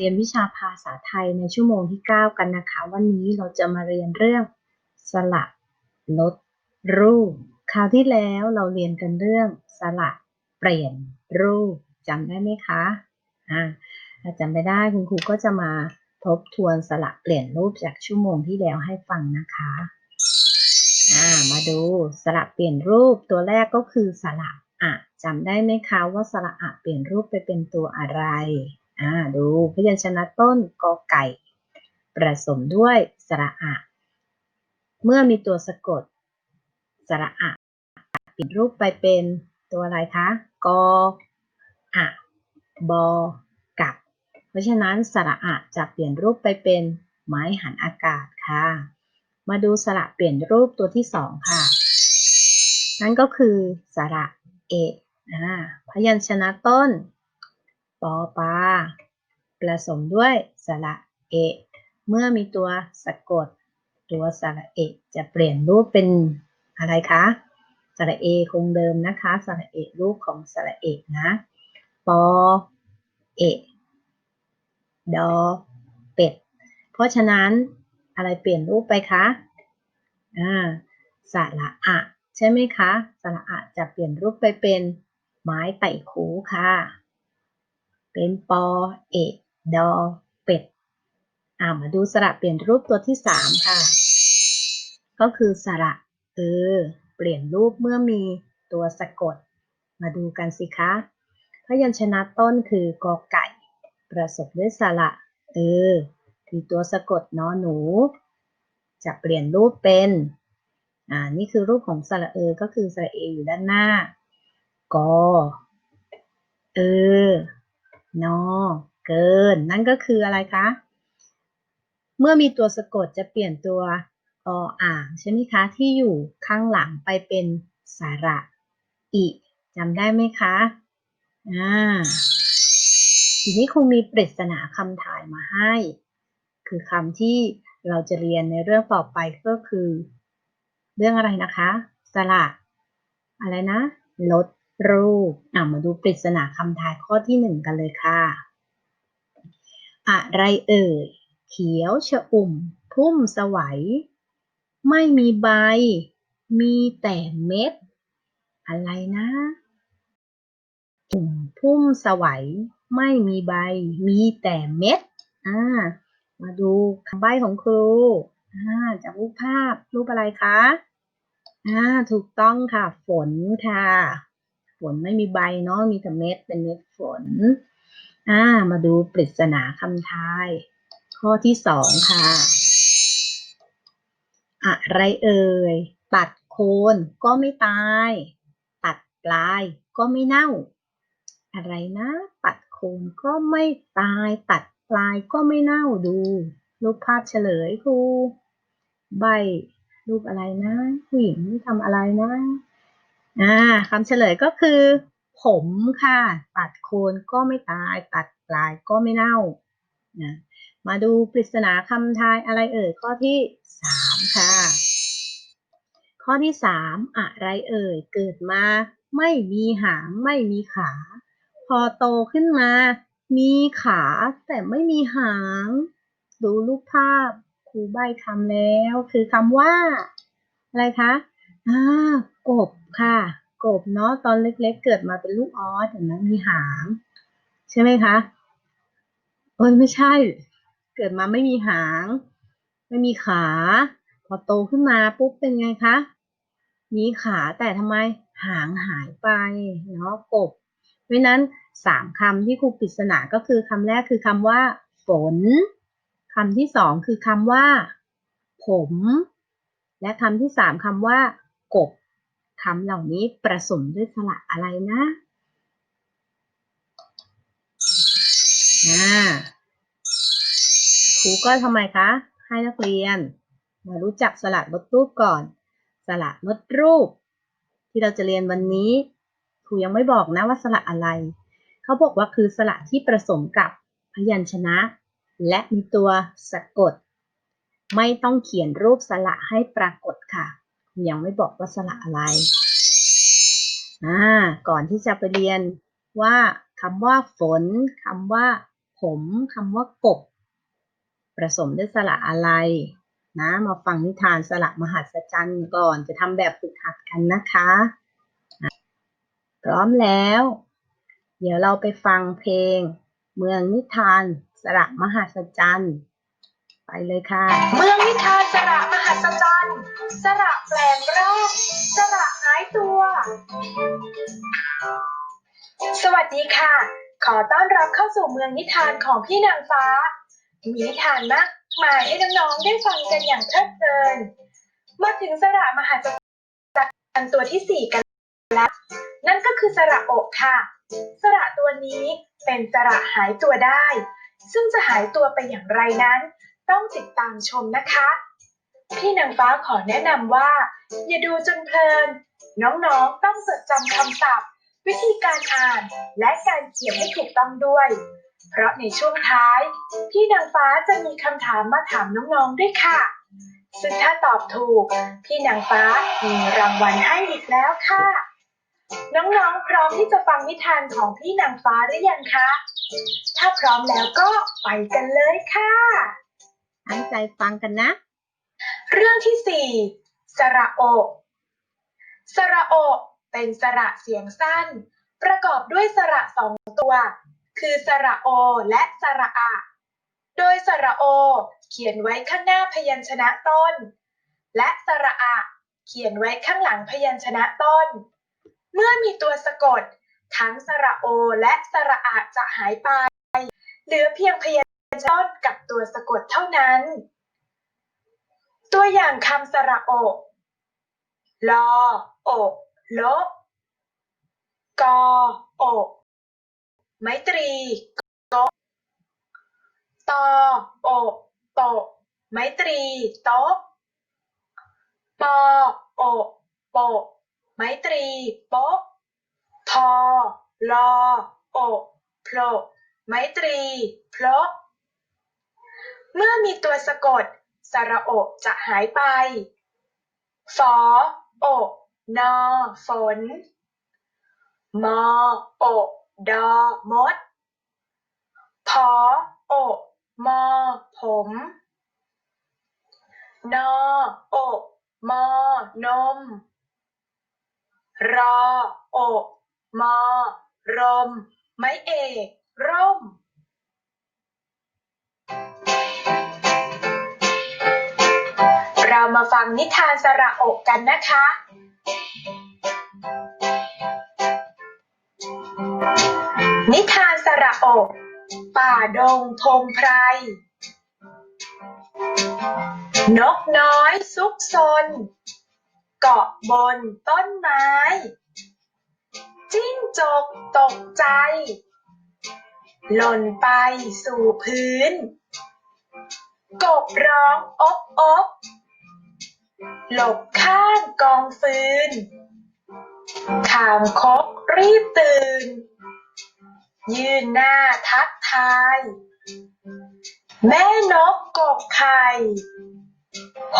เรียนวิชาภาษาไทยในชั่วโมงที่ 9 กันนะคะ วันนี้เราจะมาเรียนเรื่องสระลดรูป คราวที่แล้วเราเรียนกันเรื่องสระเปลี่ยนรูปจำได้ไหมคะอ่าถ้าจำไม่ได้คุณครูก็จะมาทบทวนสระเปลี่ยนรูปจากชั่วโมงที่แล้วให้ฟังนะคะอ่ามาดูสระเปลี่ยนรูปตัวแรกก็คือสระอะจำได้ไหมคะว่าสระอะเปลี่ยนรูปไปเป็นตัวอะไร อ่าดูพยัญชนะต้นกอไก่ผสมด้วยสระอะ เมื่อมีตัวสะกดสระอะเปลี่ยนรูปไปเป็นตัวอะไรคะกออะบอกักเพราะฉะนั้นสระอะจะเปลี่ยนรูปไปเป็นไม้หันอากาศค่ะ มาดูสระเปลี่ยนรูปตัวที่สองค่ะ นั่นก็คือสระเอะพยัญชนะต้น ปอปลาผสมด้วยสระเอะเมื่อมีตัวสะกด ตัวสระเอะจะเปลี่ยนรูปเป็นอะไรคะสระเอคงเดิมนะคะสระเอะรูปของสระเอะนะ ปอเอะดอเป็ด เพราะฉะนั้นอะไรเปลี่ยนรูปไปคะอ่าสระอะใช่ไหมคะ สระอะจะเปลี่ยนรูปไปเป็นไม้ไต่คูค่ะ เป็นปอ เอะดอ เป็ด อ่ามาดูสระเปลี่ยนรูปตัวที่สามค่ะ ก็คือสระเออ เปลี่ยนรูปเมื่อมีตัวสะกด มาดูกันสิคะ พยัญชนะต้นคือกอไก่ ประสบด้วยสระเออที่ตัวสะกดนอหนู จะเปลี่ยนรูปเป็น อ่า นี่คือรูปของสระเออ ก็คือสระเออยู่ด้านหน้า กอ เออ นอเกิน นั่นก็คืออะไรคะ เมื่อมีตัวสะกดจะเปลี่ยนตัวออ่างใช่ไหมคะที่อยู่ข้างหลังไปเป็นสาระอิจำได้ไหมคะอ่าทีนี้คงมีปริศนาคำถ่ายมาให้ คือคำที่เราจะเรียนในเรื่องต่อไปก็คือ เรื่องอะไรนะคะ สระ อะไรนะ ลด รูปอะมาดูปริศนาคำทายข้อที่หนึ่งกันเลยค่ะ อะไรเอ่ย เขียวชะอุ่ม พุ่มสวัย ไม่มีใบ มีแต่เม็ด อะไรนะอุ่มพุ่มสวัย ไม่มีใบ มีแต่เม็ด อ่า มาดูคำใบ้ของครู อ่า จากรูปภาพรูปอะไรคะ อ่า ถูกต้องค่ะ ฝนค่ะ ฝนไม่มีใบเนาะมีแต่เม็ดเป็นเม็ดฝนอ่ามาดูปริศนาคำทาย ข้อที่สองค่ะ อะไรเอ่ย ตัดโคนก็ไม่ตาย ตัดปลายก็ไม่เน่า อะไรนะ ตัดโคนก็ไม่ตาย ตัดปลายก็ไม่เน่าดูรูปภาพเฉลยครูใบรูปอะไรนะ ผู้หญิงทำอะไรนะ อ่าคำเฉลยก็คือ ผมค่ะ ตัดโคนก็ไม่ตาย ตัดปลายก็ไม่เน่านะมาดูปริศนาคำทายอะไรเอ่ยข้อที่สามค่ะ ข้อที่สามอะไรเอ่ยเกิดมาไม่มีหางไม่มีขา พอโตขึ้นมา มีขาแต่ไม่มีหาง ดูรูปภาพครูใบคำแล้ว คือคำว่า อะไรคะอ่า กบค่ะ กบเนาะตอนเล็กๆเกิดมาเป็นลูกออสเห็นไหมมีหาง ใช่ไหมคะเอ้ยไม่ใช่ เกิดมาไม่มีหาง ไม่มีขา พอโตขึ้นมาปุ๊บเป็นไงคะ มีขาแต่ทำไมหางหายไปเนาะกบเพราะนั้นสามคำที่ครูปริศนาก็คือคำแรกคือคำว่า ฝนคำที่สองคือคำว่า ผม และคำที่สามคำว่ากบ คำเหล่านี้ประสมด้วยสระอะไรนะอ่าครูก็ทำไมคะ ให้นักเรียน มารู้จักสระลดรูปก่อน สระลดรูป ที่เราจะเรียนวันนี้ครูยังไม่บอกนะว่าสระอะไร เขาบอกว่าคือสระที่ผสมกับพยัญชนะ และมีตัวสะกด ไม่ต้องเขียนรูปสระให้ปรากฏค่ะ ยังไม่บอกว่าสระอะไร อ่า ก่อนที่จะไปเรียนว่าคำว่าฝนคำว่า ผมคำว่ากบผสมด้วยสระอะไร นะ มาฟังนิทานสระมหัศจรรย์ก่อนจะทำแบบฝึกหัดกันนะคะอะพร้อมแล้ว เดี๋ยวเราไปฟังเพลง เมืองนิทานสระมหัศจรรย์ ไปเลยค่ะ เมืองนิทานสระมหัศจรรย์ สระแปลงร่างสระหายตัว สวัสดีค่ะ ขอต้อนรับเข้าสู่เมืองนิทานของพี่นางฟ้า มีนิทานมากมายให้น้องๆได้ฟังกันอย่างเพลิดเพลิน มาถึงสระมหัศจรรย์ตัวที่สี่กันแล้ว นั่นก็คือสระอกค่ะ สระตัวนี้เป็นสระหายตัวได้ ซึ่งจะหายตัวไปอย่างไรนั้น ต้องติดตามชมนะคะ พี่นางฟ้าขอแนะนำว่า อย่าดูจนเพลิน น้องๆต้องจดจำคำศัพท์ วิธีการอ่านและการเขียนให้ถูกต้องด้วย เพราะในช่วงท้าย พี่นางฟ้าจะมีคำถามมาถามน้องๆด้วยค่ะ ซึ่งถ้าตอบถูก พี่นางฟ้ามีรางวัลให้อีกแล้วค่ะ น้องๆพร้อมที่จะฟังนิทานของพี่นางฟ้าหรือยังคะ ถ้าพร้อมแล้วก็ไปกันเลยค่ะ ตั้งใจฟังกันนะ เรื่องที่สี่สระโอ สระโอ เป็นสระเสียงสั้น ประกอบด้วยสระสองตัว คือสระโอและสระอะ โดยสระโอ เขียนไว้ข้างหน้าพยัญชนะต้น และสระอะเขียนไว้ข้างหลังพยัญชนะต้น เมื่อมีตัวสะกด ทั้งสระโอและสระอะจะหายไป เหลือเพียงพยัญ ชนะต้นกับตัวสะกดเท่านั้น ตัวอย่างคำสระโอกลออกลบกออกไมตรีกกตออกโตะไมตรีโต๊ะปออกโปะไมตรีโป๊ะทอลออกโผลไมตรีพลก เมื่อมีตัวสะกด สระโอกจะหายไปฟออกนอ ฝน มออกดอ มด พออกมอ ผม นออกมอ นม รออกมอ รม ไม้เอก ร่ม มาฟังนิทานสระอกกันนะคะ นิทานสระอก ป่าดงพงไพร นกน้อยซุกซน เกาะบนต้นไม้ จิ้งจกตกใจ หล่นไปสู่พื้นกบร้องอบอบ หลบข้างกองฟืนขามคกรีบตื่น ยืนหน้าทักทาย แม่นกกกไข่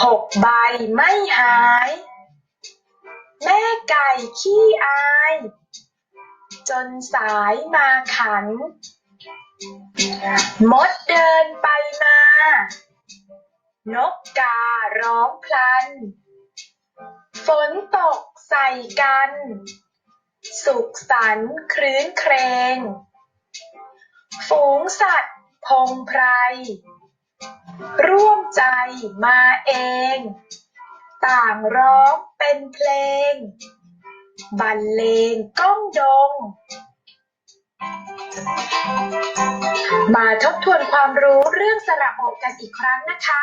หกใบไม่หาย แม่ไก่ขี้อาย จนสายมาขัน มดเดินไปมา นกการ้องพลัน ฝนตกใส่กัน สุขสันต์ครื้นเครงฝูงสัตว์พงไพร ร่วมใจมาเอง ต่างร้องเป็นเพลง บรรเลงก้องดง มาทบทวนความรู้เรื่องสระอกกันอีกครั้งนะคะ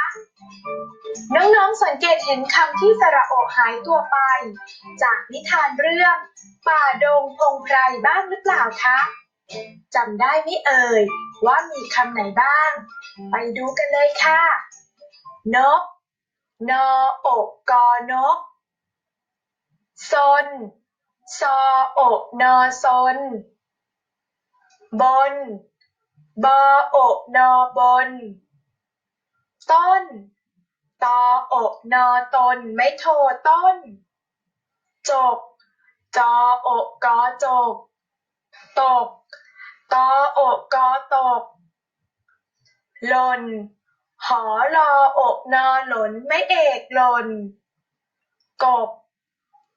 น้องๆสังเกตเห็นคำที่สระอกหายตัวไป จากนิทานเรื่อง ป่าดงพงไพรบ้างหรือเปล่าคะจำได้ไหมเอ่ย ว่ามีคำไหนบ้าง ไปดูกันเลยค่ะ นก นออกกอนกซนซออกนอซน บน บออกนอ บน ต้น ตออกนอ ตน ไม่โทต้น จก จออกกอ จก ตก ตออกกอ ตก หล่น หอรออกนอ หลนไม่เอกหล่น กบ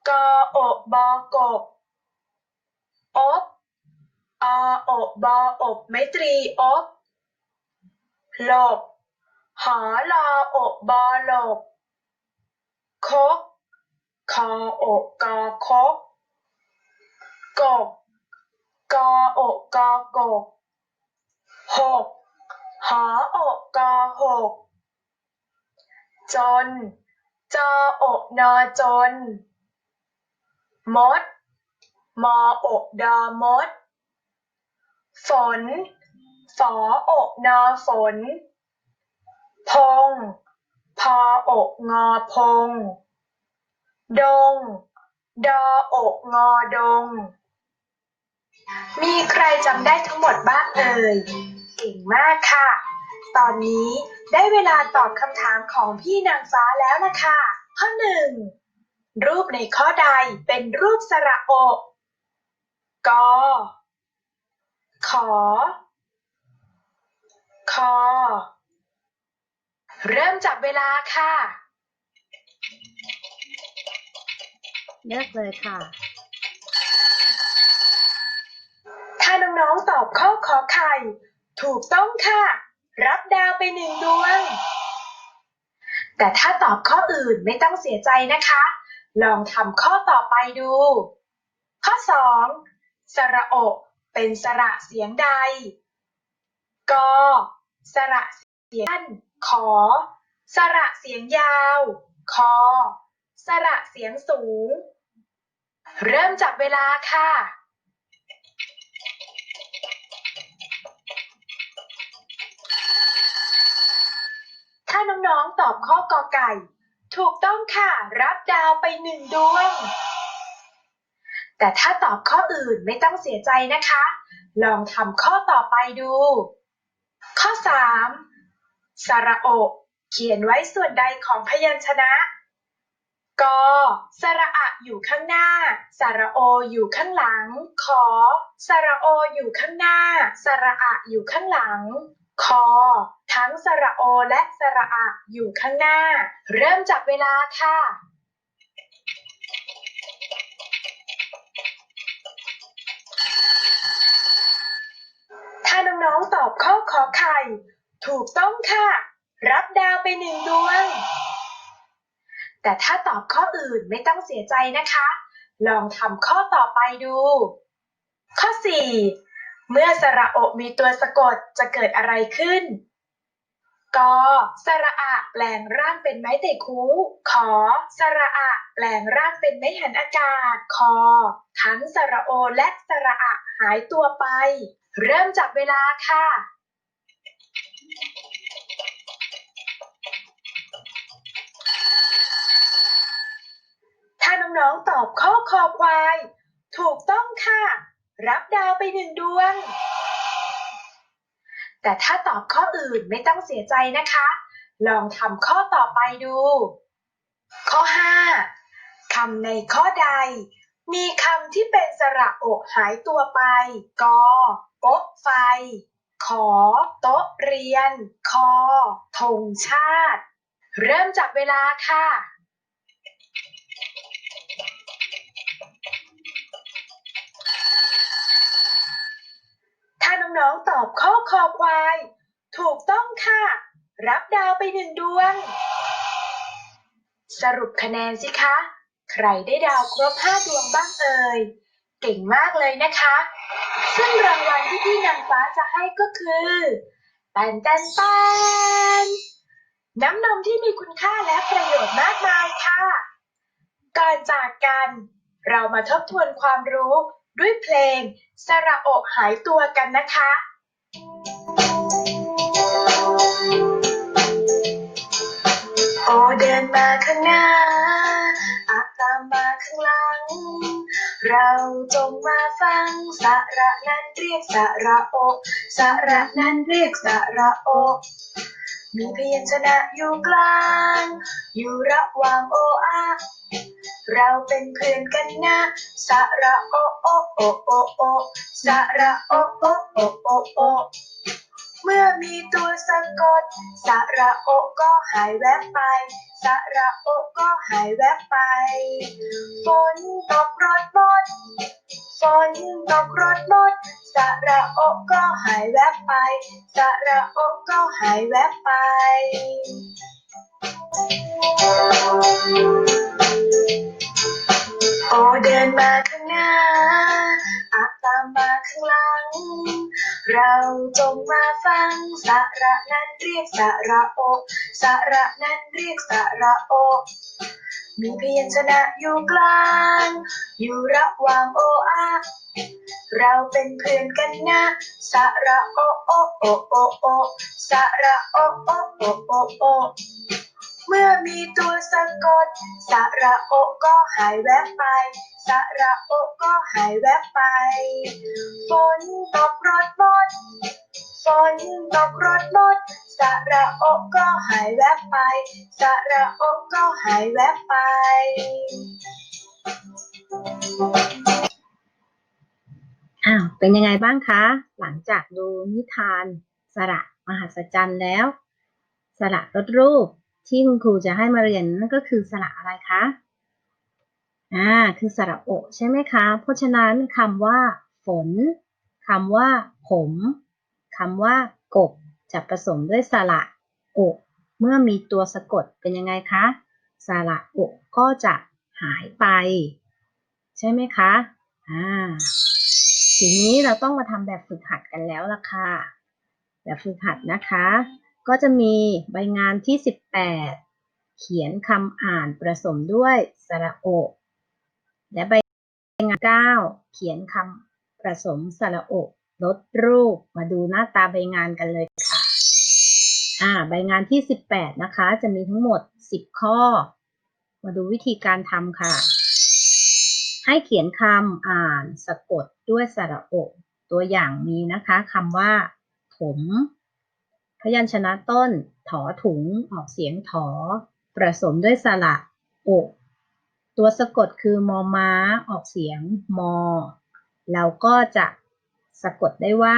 กออกบอกบอบ ออกบออบไมตรีอบ หลบ หอรออกบอหลบ คก คออกกอคก กบ กออกกอกบหก หออกกอหก จน จออกนอจน มด มออกดอมด ฝน ฝออกนอฝน พง พออกงอพง ดง ดออกงอดง มีใครจำได้ทั้งหมดบ้างเอ่ย เก่งมากค่ะ ตอนนี้ได้เวลาตอบคำถามของพี่นางฟ้าแล้วล่ะค่ะ ข้อหนึ่ง รูปในข้อใดเป็นรูปสระโอกก ขอ คอ เริ่มจับเวลาค่ะ เลือกเลยค่ะ ถ้าน้องๆตอบข้อขอไข่ ถูกต้องค่ะ รับดาวไปหนึ่งดวง แต่ถ้าตอบข้ออื่นไม่ต้องเสียใจนะคะ ลองทำข้อต่อไปดู ข้อ 2 สระอก เป็นสระเสียงใด ก สระเสียงสั้น ขอ สระเสียงยาว คอ สระเสียงสูง เริ่มจับเวลาค่ะถ้าน้องๆตอบข้อกอไก่ ถูกต้องค่ะ รับดาวไปหนึ่งดวง แต่ถ้าตอบข้ออื่นไม่ต้องเสียใจนะคะ ลองทำข้อต่อไปดู ข้อ 3 สระโอเขียนไว้ส่วนใดของพยัญชนะกสระอะอยู่ข้างหน้า สระโออยู่ข้างหลัง ขอ สระโออยู่ข้างหน้า สระอะอยู่ข้างหลัง คอ ทั้งสระโอและสระอะอยู่ข้างหน้า เริ่มจับเวลาค่ะาน้องๆตอบข้อขอไข่ ถูกต้องค่ะ รับดาวไปหนึ่งดวง แต่ถ้าตอบข้ออื่นไม่ต้องเสียใจนะคะ ลองทำข้อต่อไปดู ข้อ 4 เมื่อสระโอกมีตัวสะกดจะเกิดอะไรขึ้นกสระอะแปลงร่างเป็นไม้เตะคูขอสระอะแปลงร่างเป็นไม้หันอากาศ คอ ทั้งสระโอและสระอะหายตัวไป เริ่มจับเวลาค่ะ ถ้าน้องๆตอบข้อคอควาย ถูกต้องค่ะ รับดาวไปหนึ่งดวง แต่ถ้าตอบข้ออื่นไม่ต้องเสียใจนะคะ ลองทำข้อต่อไปดู ข้อ 5 คำในข้อใด มีคำที่เป็นสระอกหายตัวไป ก โป๊ะไฟ ขอ โต๊ะเรียน คอธงชาติ เริ่มจับเวลาค่ะ ถ้าน้องๆตอบข้อคอควาย ถูกต้องค่ะ รับดาวไปหนึ่งดวง สรุปคะแนนสิคะ ใครได้ดาวครบห้าดวงบ้างเอ่ย เก่งมากเลยนะคะ ซึ่งรางวัลที่พี่นางฟ้าจะให้ก็คือแตนแตนแตนน้ำนมที่มีคุณค่าและประโยชน์มากมายค่ะ ก่อนจากกัน เรามาทบทวนความรู้ด้วยเพลงสระอกหายตัวกันนะคะโอเดินมาข้างหน้าอะตามมาข้างหลัง เราจงมาฟังสระนั้นเรียกสระอกสระนั้นเรียกสระอมีพยัญชนะอยู่กลาง อยู่ระหว่างโออาเราเป็นเพื่อนกันนะสระโอโอโอโอโอสระโอโอโอโอโอเมื่อมีตัวสะกดสระโอก็หายแวบไป สระโอก็หายแวบไป ฝนตกรถมด ฝนตกรถมด สระโอก็หายแวบไป สระโอก็หายแวบไป โอเดินมาข้างหน้า อาตามมาข้างหลัง เราจงมาฟังสาระนั้นเรียกสาระโอสาระนั้นเรียกสาระโอ มีพยัญชนะอยู่กลาง อยู่ระหว่างโออาเราเป็นเพื่อนกันนะสาระโอโอโอโอโอสาระโอโอโอโอโอ เมื่อมีตัวสะกด สระโอก็หายแวบไป สระโอก็หายแวบไป ฝนตกรถมด ฝนตกรถมด สระโอก็หายแวบไป สระโอก็หายแวบไป อ้าว เป็นยังไงบ้างคะ หลังจากดูนิทานสระมหัศจรรย์แล้ว สระรถรูป ที่คุณครูจะให้มาเรียนนั่นก็คือสระอะไรคะอ่าคือสระโอใช่ไหมคะ เพราะฉะนั้นคำว่า ฝนคำว่า ผมคำว่ากบจะผสมด้วยสระโอเมื่อมีตัวสะกดเป็นยังไงคะสระโอก็จะหายไป ใช่ไหมคะอ่าทีนี้เราต้องมาทำแบบฝึกหัดกันแล้วล่ะค่ะ แบบฝึกหัดนะคะ ก็จะมีใบงานที่ 18 เขียนคำอ่านผสมด้วยสระโอ และใบงาน 9 เขียนคำผสมสระโอลดรูป มาดูหน้าตาใบงานกันเลยค่ะ อ่า ใบงานที่ 18 นะคะ จะมีทั้งหมด 10 ข้อ มาดูวิธีการทำค่ะ ให้เขียนคำอ่านสะกดด้วยสระโอ ตัวอย่างมีนะคะคำว่า ผม พยัญชนะต้น ถอถุง ออกเสียงถอผสมด้วยสระโอะตัวสะกดคือมอม้า ออกเสียงมอ เราก็จะสะกดได้ว่า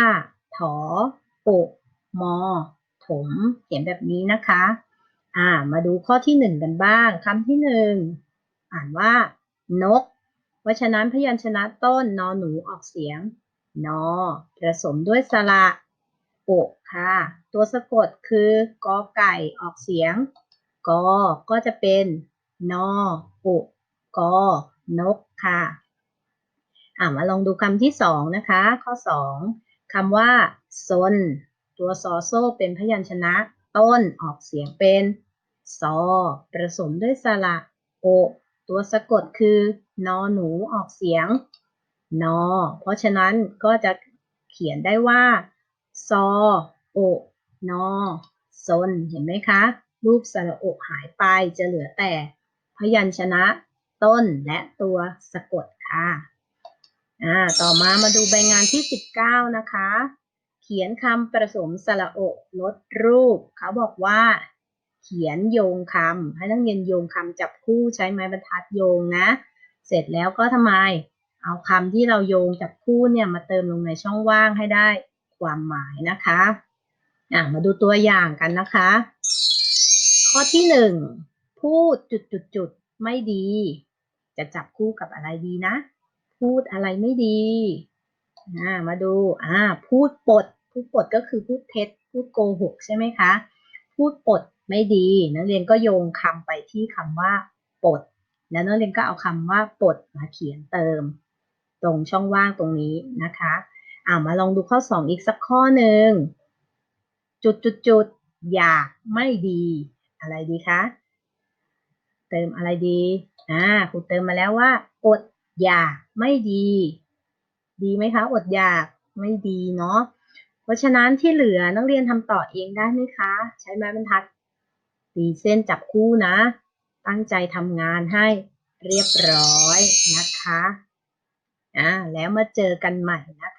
ถอโอะมอ ถม เขียนแบบนี้นะคะ อ่า มาดูข้อที่หนึ่งกันบ้าง คำที่หนึ่งอ่านว่า นก เพราะฉะนั้นพยัญชนะต้นนอหนูออกเสียง นอ ผสมด้วยสระ โอะค่ะ ตัวสะกดคือกอไก่ออกเสียงกอก็จะเป็นนอโอะกอนกค่ะอ่ามาลองดูคำที่สองนะคะ ข้อสองคำว่าซนตัวซอโซเป็นพยัญชนะ ต้นออกเสียงเป็นซอผสมด้วยสระโอ ตัวสะกดคือนอหนูออกเสียงนอ เพราะฉะนั้นก็จะเขียนได้ว่า ซอโอนอซนเห็นไหมคะ รูปสระโอหายไปจะเหลือแต่พยัญชนะต้นและตัวสะกดค่ะอ่าต่อมามาดูใบงานที่ 19 นะคะ เขียนคำผสมสระโอลดรูป เขาบอกว่า เขียนโยงคำให้นักเรียนโยงคำจับคู่ใช้ไม้บรรทัดโยงนะ เสร็จแล้วก็ทำไม เอาคำที่เราโยงจับคู่เนี่ยมาเติมลงในช่องว่างให้ได้ ความหมายนะคะอะมาดูตัวอย่างกันนะคะ ข้อที่หนึ่งพูดจุดจุดจุดไม่ดี จะจับคู่กับอะไรดีนะ พูดอะไรไม่ดีอ่ามาดูอ่าพูดปด พูดปดก็คือพูดเท็จ พูดโกหกใช่ไหมคะ พูดปดไม่ดี นักเรียนก็โยงคำไปที่คำว่าปด แล้วนักเรียนก็เอาคำว่าปดมาเขียนเติม ตรงช่องว่างตรงนี้นะคะ อ่ามาลองดูข้อ 2 อีกสักข้อหนึ่งจุดจุดจุดอยากไม่ดี อะไรดีคะเติมอะไรดีอ่าครูเติมมาแล้วว่า อดอยากไม่ดี ดีไหมคะอดอยากไม่ดีเนาะเพราะฉะนั้นที่เหลือนักเรียนทำต่อเองได้ไหมคะ ใช้ไม้บรรทัดตีเส้นจับคู่นะ ตั้งใจทำงานให้เรียบร้อยนะคะอ่าแล้วมาเจอกันใหม่นะ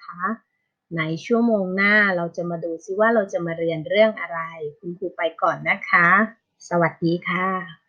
คะ ในชั่วโมงหน้าเราจะมาดูซิว่าเราจะมาเรียนเรื่องอะไร คุณครูไปก่อนนะคะ สวัสดีค่ะ